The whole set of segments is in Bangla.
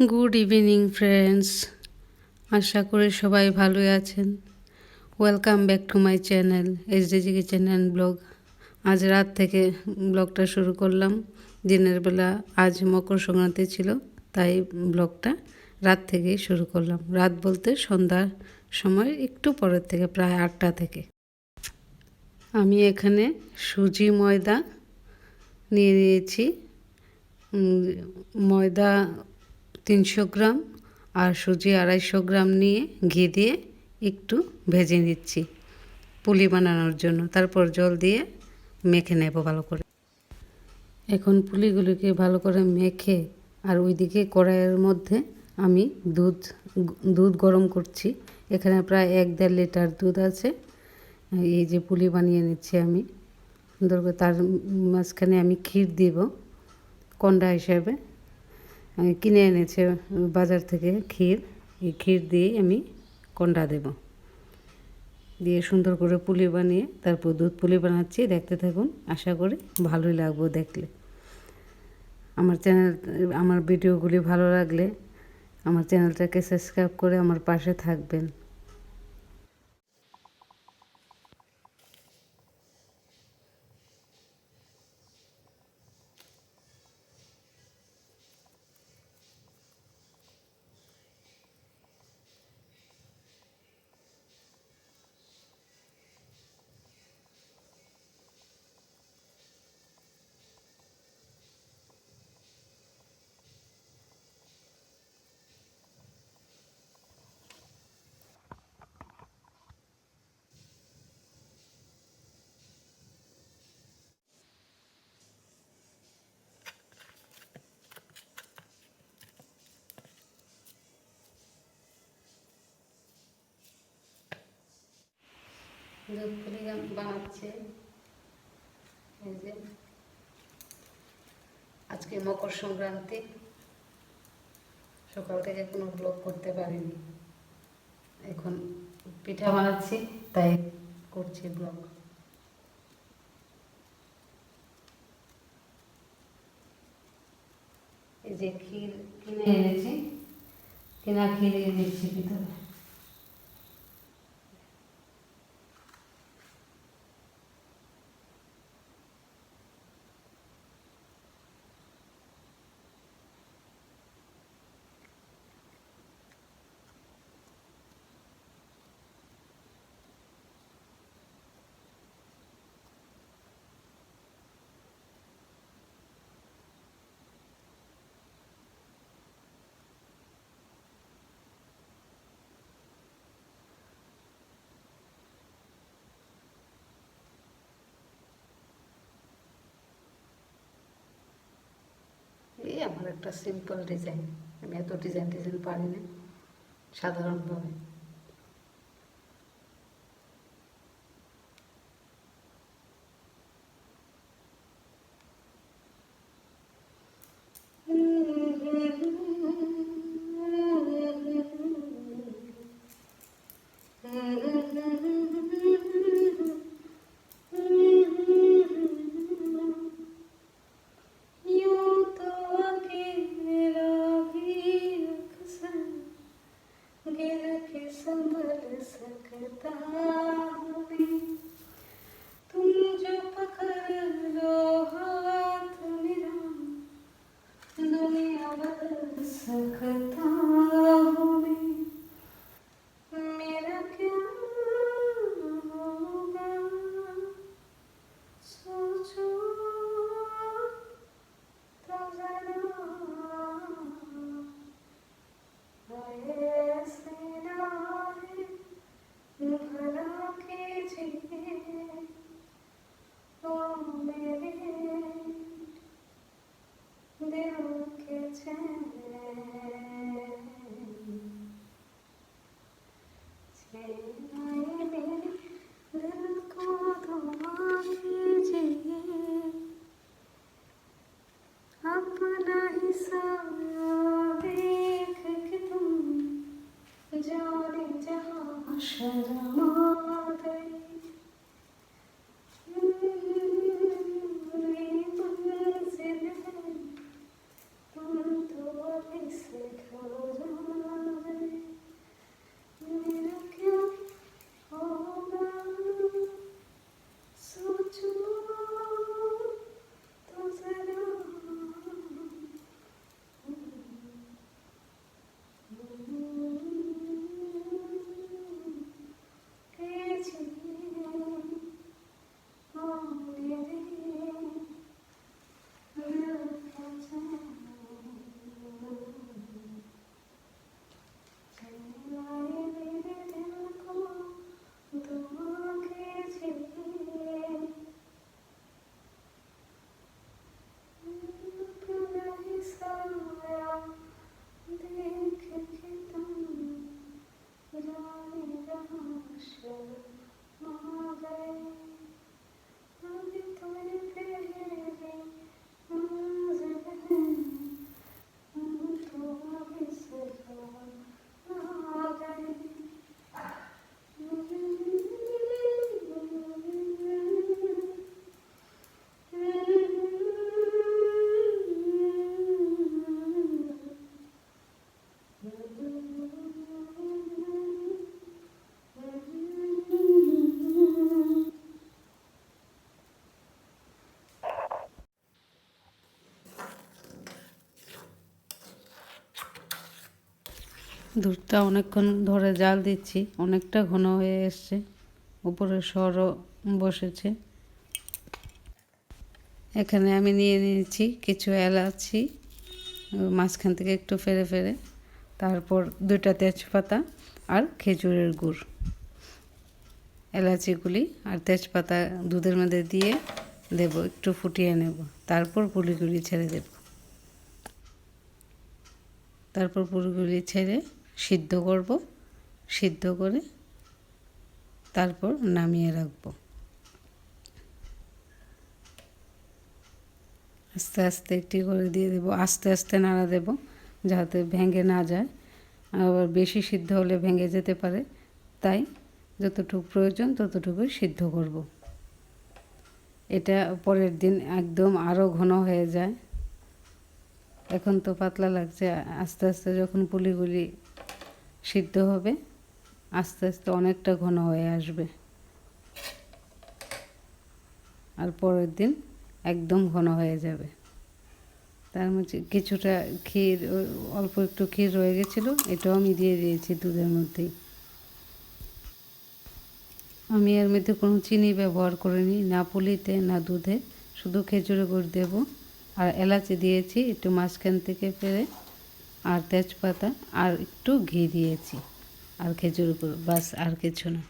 গুড ইভিনিং ফ্রেন্ডস আশা করি সবাই ভালোই আছেন। Welcome back to my channel D kitchen and blog আজ রাত থেকে ব্লগটা শুরু করলাম। দিনের বেলা আজ মকর সংক্রান্তি ছিল, তাই ব্লগটা রাত থেকেই শুরু করলাম। রাত বলতে সন্ধ্যার সময়, একটু পরের থেকে, প্রায় আটটা থেকে। আমি এখানে সুজি ময়দা নিয়ে নিয়েছি। ময়দা তিনশো গ্রাম আর সুজি আড়াইশো গ্রাম নিয়ে ঘি দিয়ে একটু ভেজে নিচ্ছি পুলি বানানোর জন্য। তারপর জল দিয়ে মেখে নেব ভালো করে। এখন পুলিগুলিকে ভালো করে মেখে আর ওইদিকে কড়াইয়ের মধ্যে আমি দুধ দুধ গরম করছি। এখানে প্রায় এক দেড় লিটার দুধ আছে। এই যে পুলি বানিয়ে নিচ্ছি আমি। সুন্দর করে তার মাঝখানে আমি ক্ষীর দিব, কন্ডা হিসাবে। কিনে এনেছে, বাজার থেকে ক্ষীর। এই ক্ষীর দিয়ে আমি কন্ডা দেব। দিয়ে সুন্দর করে পুলি বানিয়ে, তারপর দুধ পুলি বানাচ্ছি, দেখতে থাকুন। আশা করি ভালোই লাগবো দেখলে। আমার চ্যানেল, আমার ভিডিওগুলি ভালো লাগলে আমার চ্যানেলটাকে সাবস্ক্রাইব করে আমার পাশে থাকবেন। দুধ পুলি বানাচ্ছে। এই যে। আজকে মকর সংক্রান্তি। সকাল থেকে কোনো ব্লগ করতে পারিনি। এখন পিঠা বানাচ্ছি, তাই করছি ব্লগ এই যে ক্ষীর কিনে এনেছি। কিনা ক্ষীর এনেছি ভিতরে এই আমার একটা সিম্পল ডিজাইন আমি এত ডিজাইন টিজাইন পারি না সাধারণভাবে। Goodbye. Thank you. দুধটা অনেকক্ষণ ধরে জাল দিচ্ছি। অনেকটা ঘন হয়ে এসছে। উপরে সরও বসেছে। এখানে আমি নিয়ে নিয়েছি কিছু এলাচি। মাঝখান থেকে একটু ফেরে ফেরে। তারপর দুটা তেজপাতা আর খেজুরের গুড়। এলাচিগুলি আর তেজপাতা দুধের মধ্যে দিয়ে দেব, একটু ফুটিয়ে নেব। তারপর পুলিগুলি ছেড়ে দেব। তারপর পুলিগুলি ছেড়ে সিদ্ধ করব, সিদ্ধ করে তারপর নামিয়ে রাখব। আস্তে আস্তে একটি করে দিয়ে দেবো, আস্তে আস্তে নাড়া দেব যাতে ভেঙে না যায়। আবার বেশি সিদ্ধ হলে ভেঙে যেতে পারে, তাই যতটুকু প্রয়োজন ততটুকুই সিদ্ধ করব। এটা পরের দিন একদম আরও ঘন হয়ে যায়। এখন তো পাতলা লাগছে, আস্তে আস্তে যখন পুলিগুলি সিদ্ধ হবে। আস্তে আস্তে অনেকটা ঘন হয়ে আসবে। আর পরের দিন একদম ঘন হয়ে যাবে। তার মধ্যে কিছুটা ক্ষীর, অল্প একটু ক্ষীর রয়ে গেছিল, এটাও আমি দিয়ে দিয়েছি দুধের মধ্যেই। আমি এর মধ্যে কোনো চিনি ব্যবহার করিনি, না পুলিতে, না দুধে। শুধু খেজুরে গুড় দেব। আর এলাচি দিয়েছি একটু মাঝখান থেকে ফেরে আর তেজপাতা আর একটু ঘি দিয়েছি। আর খেজুর গুঁড়ো বাস আর কিছু না।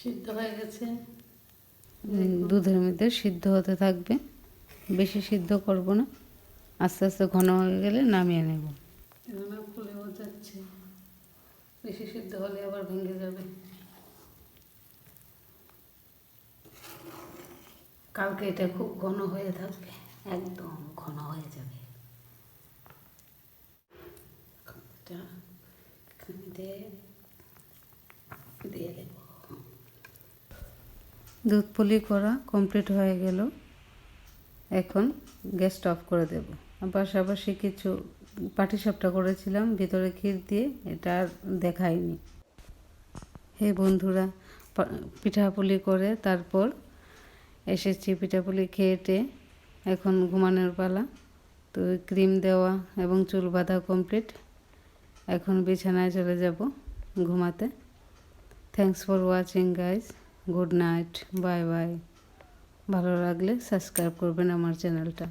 সিদ্ধ হয়ে গেছে? দুধের মধ্যে সিদ্ধ হতে থাকবে। বেশি সিদ্ধ করব না। আস্তে আস্তে ঘন হয়ে গেলে নামিয়ে নেব। ফুলেও যাচ্ছে। বেশি সিদ্ধ হলে আবার ভেঙে যাবে। কালকে এটা খুব ঘন হয়ে থাকবে। একদম ঘন হয়ে যাবে দুধ পুলি করা কমপ্লিট হয়ে গেল। এখন গ্যাসটা অফ করে দেব। পাশাপাশি কিছু পাটিসাপটা করেছিলাম, ভিতরে ক্ষীর দিয়ে। এটা আর দেখাইনি। হে বন্ধুরা পিঠাপুলি করে তারপর এসেছি পিঠাপুলি খেয়েটে এখন ঘুমানোর পালা। তো ক্রিম দেওয়া এবং চুল বাঁধা কমপ্লিট এখন বিছানায় চলে যাব ঘুমাতে। Thanks for watching guys good night bye bye ভালো লাগলে সাবস্ক্রাইব করবেন আমার চ্যানেলটা